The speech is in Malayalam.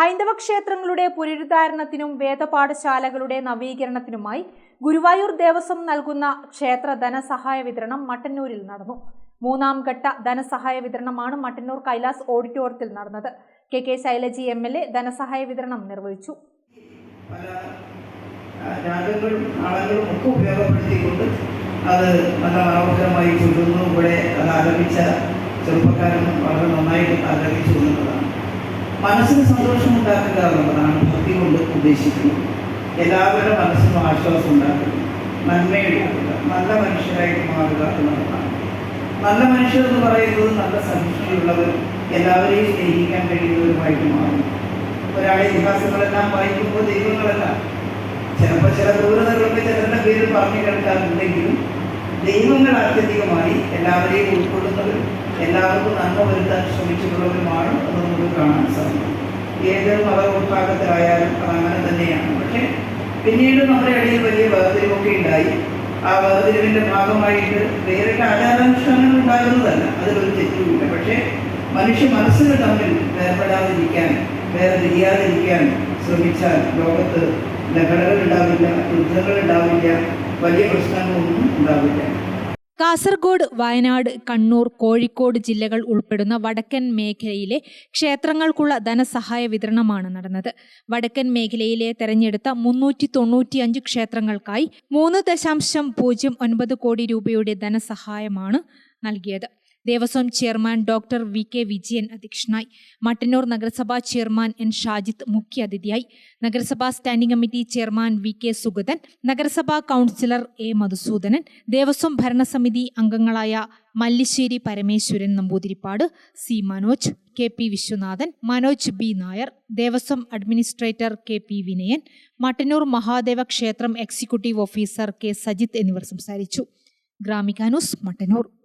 ഹൈന്ദവ ക്ഷേത്രങ്ങളുടെ പുനരുദ്ധാരണത്തിനും വേദപാഠശാലകളുടെ നവീകരണത്തിനുമായി ഗുരുവായൂർ ദേവസ്വം നൽകുന്ന ക്ഷേത്ര ധനസഹായ വിതരണം മട്ടന്നൂരിൽ നടന്നു. മൂന്നാം ഘട്ട ധനസഹായ വിതരണമാണ് മട്ടന്നൂർ കൈലാസ് ഓഡിറ്റോറിയത്തിൽ നടന്നത്. K K Shailaja M L A ധനസഹായ വിതരണം നിർവഹിച്ചു. അത് ഇവിടെ ചെറുപ്പക്കാരൻ വളരെ നന്നായിട്ട് മനസ്സിന് സന്തോഷം ഉണ്ടാക്കുക എന്നുള്ളതാണ് ഭക്തി കൊണ്ട് ഉദ്ദേശിക്കുന്നത്. എല്ലാവരുടെ മനസ്സിനും ആശ്വാസം ഉണ്ടാക്കുക നന്മയുണ്ടാക്കുക നല്ല മനുഷ്യരായിട്ട് മാറുക എന്നുള്ളതാണ്. നല്ല മനുഷ്യർ എന്ന് പറയുന്നത് നല്ല സഹിഷ്ണുള്ളവർ എല്ലാവരെയും സ്നേഹിക്കാൻ കഴിയുന്നവരുമായിട്ട് മാറും ഒരാളെ ഇതിഹാസങ്ങളെല്ലാം വായിക്കുമ്പോൾ ദൈവങ്ങളല്ല. ചിലപ്പോൾ ചില ക്രൂരതകളൊക്കെ ചിലരുടെ പേര് പറഞ്ഞു കേൾക്കാറുണ്ടെങ്കിലും ദൈവങ്ങൾ ആത്യന്തികമായി എല്ലാവരെയും ഉൾക്കൊള്ളുന്നവരും എല്ലാവർക്കും നന്മ വരുത്താൻ ശ്രമിച്ചിട്ടുള്ളവരുമാണ് അത് നമുക്ക് കാണാൻ സാധിക്കും. ഏത് മതവിഭാഗത്തിലായാലും അത് അങ്ങനെ തന്നെയാണ്. പക്ഷേ പിന്നീട് നമ്മുടെ ഇടയിൽ വലിയ വേർതിരിവൊക്കെ ഉണ്ടായി. ആ വേർതിരിവിന്റെ ഭാഗമായിട്ട് വേറിട്ട ആചാരാനുഷ്ഠാനങ്ങൾ ഉണ്ടാകുന്നതല്ല. അതിലൊരു തെറ്റുമില്ല. പക്ഷേ മനുഷ്യ മനസ്സുകൾ തമ്മിൽ വേർപെടാതിരിക്കാൻ വേറെ തിരിയാതിരിക്കാൻ ശ്രമിച്ചാൽ ലോകത്ത് വലിയ കാസർഗോഡ് വയനാട് കണ്ണൂർ കോഴിക്കോട് ജില്ലകൾ ഉൾപ്പെടുന്ന വടക്കൻ മേഖലയിലെ ക്ഷേത്രങ്ങൾക്കുള്ള ധനസഹായ വിതരണമാണ് നടന്നത്. വടക്കൻ മേഖലയിലെ തെരഞ്ഞെടുത്ത മുന്നൂറ്റി തൊണ്ണൂറ്റിയഞ്ച് ക്ഷേത്രങ്ങൾക്കായി മൂന്ന് ദശാംശം പൂജ്യം ഒൻപത് കോടി രൂപയുടെ ധനസഹായമാണ് നൽകിയത്. Devaswom chairman doctor V K Vijayan അധ്യക്ഷനായി. മട്ടന്നൂർ നഗരസഭാ ചെയർമാൻ എൻ ഷാജിത്ത് മുഖ്യാതിഥിയായി നഗരസഭാ standing committee chairman V K Sugathan നഗരസഭാ കൗൺസിലർ എ മധുസൂദനൻ ദേവസ്വം ഭരണസമിതി അംഗങ്ങളായ Mallissery Parameswaran Namboothirippad C Manoj K P Viswanathan Manoj B Nair Devaswom administrator K P Vinayan Mattannur Mahadeva ക്ഷേത്രം എക്സിക്യൂട്ടീവ് ഓഫീസർ കെ സജിത്ത് എന്നിവർ സംസാരിച്ചു. ഗ്രാമിക ന്യൂസ് മട്ടന്നൂർ.